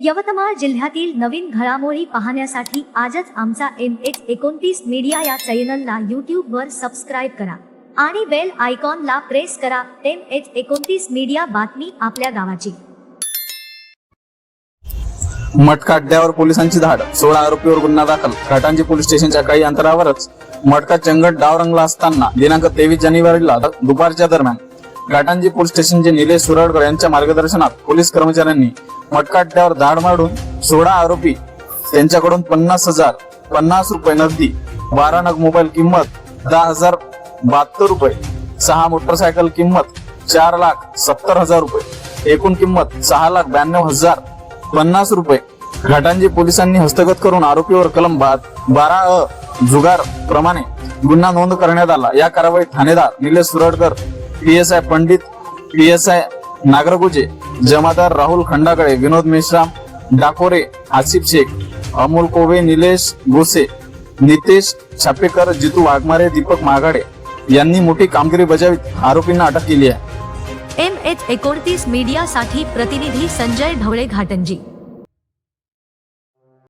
यवतमाळ जिल्ह्यातील नवीन घडामोडी पाहण्यासाठी आजच आमचा एम एच एकोणतीस मीडिया या चॅनलला यूट्यूब वर सबस्क्राईब करा आणि बेल आयकॉनला प्रेस करा एम एच एकोणतीस मीडिया बातमी आपल्या गावाची. मटका अड्ड्यावर पोलिसांची धाड सोळा आरोपीवर गुन्हा दाखल. घाटांजी पोलीस स्टेशनच्या काही अंतरावरच मटका चंगट डाव रंगला असताना दिनांक तेवीस जानेवारीला दुपारच्या दरम्यान घाटांजी पोलीस स्टेशनचे निलेश सुरडकर यांच्या मार्गदर्शनात पोलीस कर्मचाऱ्यांनी मटका अड्ड्यावर धाड मारून सोळा आरोपी त्यांच्याकडून पन्नास हजार पन्नास रुपये नगदी बारा नग मोबाईल किंमत दहा हजार बहात्तर रुपये सहा मोटरसायकल किंमत चार लाख सत्तर हजार रुपये एकूण किंमत सहा लाख ब्याण्णव हजार पन्नास रुपये. घाटांजी पोलिसांनी हस्तगत करून आरोपीवर कलम बारा अ जुगार प्रमाणे गुन्हा नोंद करण्यात आला. या कारवाईत ठाणेदार Nilesh Suradkar P S I Pandit P S I Nagargoje जमादार राहुल खंडाकडे विनोद मेश्राम डाकोरे आसिफ शेख अमोल कोवे निलेश गोसे नितेश छापेकर जितू वाघमारे दीपक माघाडे यांनी मोठी कामगिरी बजावीत आरोपींना अटक केली आहे. एम एच एकोणतीस मीडियासाठी प्रतिनिधी संजय ढवळे घाटंजी.